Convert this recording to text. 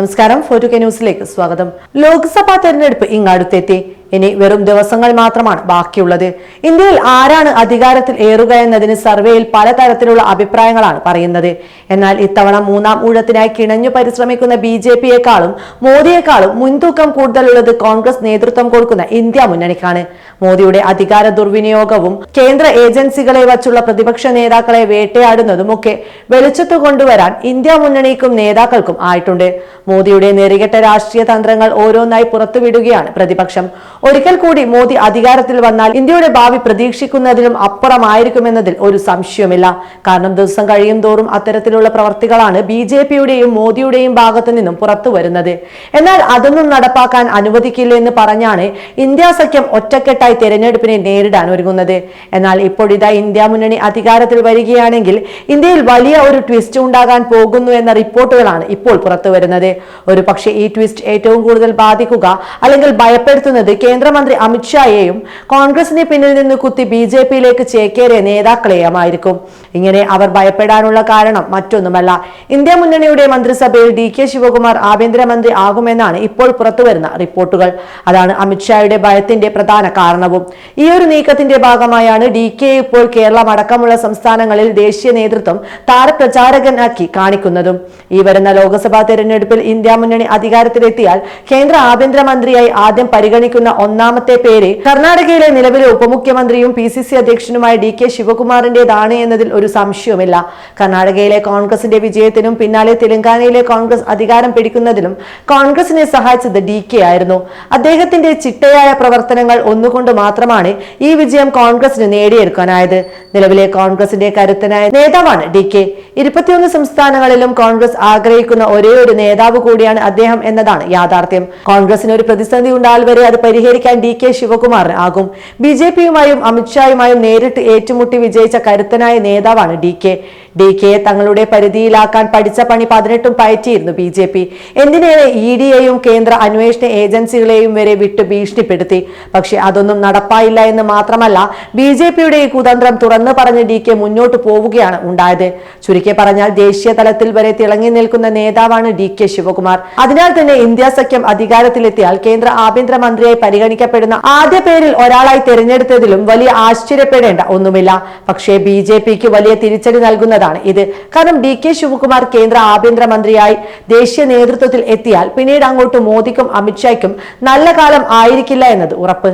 നമസ്കാരം ഫോർട്ടു കെ ന്യൂസിലേക്ക് സ്വാഗതം. ലോക്സഭാ തെരഞ്ഞെടുപ്പ് ഇങ്ങടുത്തെത്തി. ഇനി വെറും ദിവസങ്ങൾ മാത്രമാണ് ബാക്കിയുള്ളത്. ഇന്ത്യയിൽ ആരാണ് അധികാരത്തിൽ ഏറുക എന്നതിന് സർവേയിൽ പലതരത്തിലുള്ള അഭിപ്രായങ്ങളാണ് പറയുന്നത്. എന്നാൽ ഇത്തവണ മൂന്നാം ഊഴത്തിനായി കിണഞ്ഞു പരിശ്രമിക്കുന്ന ബി ജെ പിയെക്കാളും മോദിയെക്കാളും മുൻതൂക്കം കൂടുതലുള്ളത് കോൺഗ്രസ് നേതൃത്വം കൊടുക്കുന്ന ഇന്ത്യ മുന്നണിക്കാണ്. മോദിയുടെ അധികാര ദുർവിനിയോഗവും കേന്ദ്ര ഏജൻസികളെ വച്ചുള്ള പ്രതിപക്ഷ നേതാക്കളെ വേട്ടയാടുന്നതും ഒക്കെ വെളിച്ചത്തു കൊണ്ടുവരാൻ ഇന്ത്യ മുന്നണിക്കും നേതാക്കൾക്കും ആയിട്ടുണ്ട്. മോദിയുടെ നെറികെട്ട രാഷ്ട്രീയ തന്ത്രങ്ങൾ ഓരോന്നായി പുറത്തുവിടുകയാണ് പ്രതിപക്ഷം. ഒരിക്കൽ കൂടി മോദി അധികാരത്തിൽ വന്നാൽ ഇന്ത്യയുടെ ഭാവി പ്രതീക്ഷിക്കുന്നതിലും അപ്പുറമായിരിക്കുമെന്നതിൽ ഒരു സംശയമില്ല കാരണം ദിവസം കഴിയും തോറും അത്തരത്തിലുള്ള പ്രവർത്തികളാണ് ബി ജെ പിയുടെയും മോദിയുടെയും ഭാഗത്തു നിന്നും പുറത്തു വരുന്നത്. എന്നാൽ അതൊന്നും നടപ്പാക്കാൻ അനുവദിക്കില്ല എന്ന് പറഞ്ഞാണ് ഇന്ത്യ സഖ്യം ഒറ്റക്കെട്ടായി തെരഞ്ഞെടുപ്പിനെ നേരിടാൻ ഒരുങ്ങുന്നത്. എന്നാൽ ഇപ്പോഴിതാ ഇന്ത്യ മുന്നണി അധികാരത്തിൽ വരികയാണെങ്കിൽ ഇന്ത്യയിൽ വലിയ ഒരു ട്വിസ്റ്റ് ഉണ്ടാകാൻ പോകുന്നു എന്ന റിപ്പോർട്ടുകളാണ് ഇപ്പോൾ പുറത്തു വരുന്നത്. ഒരു പക്ഷേ ഈ ട്വിസ്റ്റ് ഏറ്റവും കൂടുതൽ ബാധിക്കുക അല്ലെങ്കിൽ ഭയപ്പെടുത്തുന്നത് കേന്ദ്രമന്ത്രി അമിത്ഷായെയും കോൺഗ്രസിന് പിന്നിൽ നിന്ന് കുത്തി ബി ജെ പിയിലേക്ക് ചേക്കേറിയ നേതാക്കളെയുമായിരിക്കും. ഇങ്ങനെ അവർ ഭയപ്പെടാനുള്ള കാരണം മറ്റൊന്നുമല്ല. ഇന്ത്യ മുന്നണിയുടെ മന്ത്രിസഭയിൽ ഡി കെ ശിവകുമാർ ആഭ്യന്തരമന്ത്രി ആകുമെന്നാണ് ഇപ്പോൾ പുറത്തുവരുന്ന റിപ്പോർട്ടുകൾ. അതാണ് അമിത്ഷായുടെ ഭയത്തിന്റെ പ്രധാന കാരണവും. ഈ ഒരു നീക്കത്തിന്റെ ഭാഗമായാണ് ഡി കെ ഇപ്പോൾ കേരളം അടക്കമുള്ള സംസ്ഥാനങ്ങളിൽ ദേശീയ നേതൃത്വം താരപ്രചാരകനാക്കി കാണിക്കുന്നതും. ഈ വരുന്ന ലോക്സഭാ തെരഞ്ഞെടുപ്പിൽ ഇന്ത്യ മുന്നണി അധികാരത്തിലെത്തിയാൽ കേന്ദ്ര ആഭ്യന്തരമന്ത്രിയായി ആദ്യം പരിഗണിക്കുന്ന ഒന്നാമത്തെ പേര്. കർണാടകയിലെ നിലവിലെ ഉപമുഖ്യമന്ത്രിയും പി സി സി അധ്യക്ഷനുമായ ഡി കെ ശിവകുമാറിന്റേതാണ് എന്നതിൽ ഒരു സംശയവുമില്ല. കർണാടകയിലെ കോൺഗ്രസിന്റെ വിജയത്തിനും പിന്നാലെ തെലങ്കാനയിലെ കോൺഗ്രസ് അധികാരം പിടിക്കുന്നതിലും കോൺഗ്രസിനെ സഹായിച്ചത് ഡി കെ ആയിരുന്നു. അദ്ദേഹത്തിന്റെ ചിട്ടയായ പ്രവർത്തനങ്ങൾ ഒന്നുകൊണ്ട് മാത്രമാണ് ഈ വിജയം കോൺഗ്രസിന് നേടിയെടുക്കാനായത്. നിലവിലെ കോൺഗ്രസിന്റെ കരുത്തനായ നേതാവാണ് ഡി കെ. ഇരുപത്തിയൊന്ന് സംസ്ഥാനങ്ങളിലും കോൺഗ്രസ് ആഗ്രഹിക്കുന്ന ഒരേ ഒരു നേതാവ് കൂടിയാണ് അദ്ദേഹം എന്നതാണ് യാഥാർത്ഥ്യം. കോൺഗ്രസിന് ഒരു പ്രതിസന്ധി ഉണ്ടാൽ വരെ അത് പരിഹരിക്കാൻ ഡി കെ ശിവകുമാറിന് ആകും. ബി ജെ പിയുമായും അമിത്ഷായുമായും നേരിട്ട് ഏറ്റുമുട്ടി വിജയിച്ച കരുത്തനായ നേതാവാണ് ഡി കെ. ഡി കെയെ തങ്ങളുടെ പരിധിയിലാക്കാൻ പഠിച്ച പണി പതിനെട്ടും പയറ്റിയിരുന്നു ബി ജെ പി. എന്തിനേറെ ഇ ഡിയെയും കേന്ദ്ര അന്വേഷണ ഏജൻസികളെയും വരെ വിട്ട് ഭീഷണിപ്പെടുത്തി. പക്ഷെ അതൊന്നും നടപ്പായില്ല എന്ന് മാത്രമല്ല ബി ജെ പിയുടെ ഈ കുതന്ത്രം തുറന്നു പറഞ്ഞ് ഡി കെ മുന്നോട്ട് പോവുകയാണ് ഉണ്ടായത്. ചുരുക്കി പറഞ്ഞാൽ ദേശീയ തലത്തിൽ വരെ തിളങ്ങി നിൽക്കുന്ന നേതാവാണ് ഡി കെ ശിവകുമാർ. അതിനാൽ തന്നെ ഇന്ത്യ സഖ്യം അധികാരത്തിലെത്തിയാൽ കേന്ദ്ര ആഭ്യന്തരമന്ത്രിയായി പരിഗണിക്കപ്പെടുന്ന ആദ്യ പേരിൽ ഒരാളായി തിരഞ്ഞെടുത്തതിലും വലിയ ആശ്ചര്യപ്പെടേണ്ട ഒന്നുമില്ല. പക്ഷേ ബി ജെ പിക്ക് വലിയ തിരിച്ചടി നൽകുന്നതാണ് ഇത്. കാരണം ഡി കെ ശിവകുമാർ കേന്ദ്ര ആഭ്യന്തരമന്ത്രിയായി ദേശീയ നേതൃത്വത്തിൽ എത്തിയാൽ പിന്നീട് അങ്ങോട്ട് മോദിക്കും അമിത്ഷായ്ക്കും നല്ല കാലം ആയിരിക്കില്ല എന്നത് ഉറപ്പ്.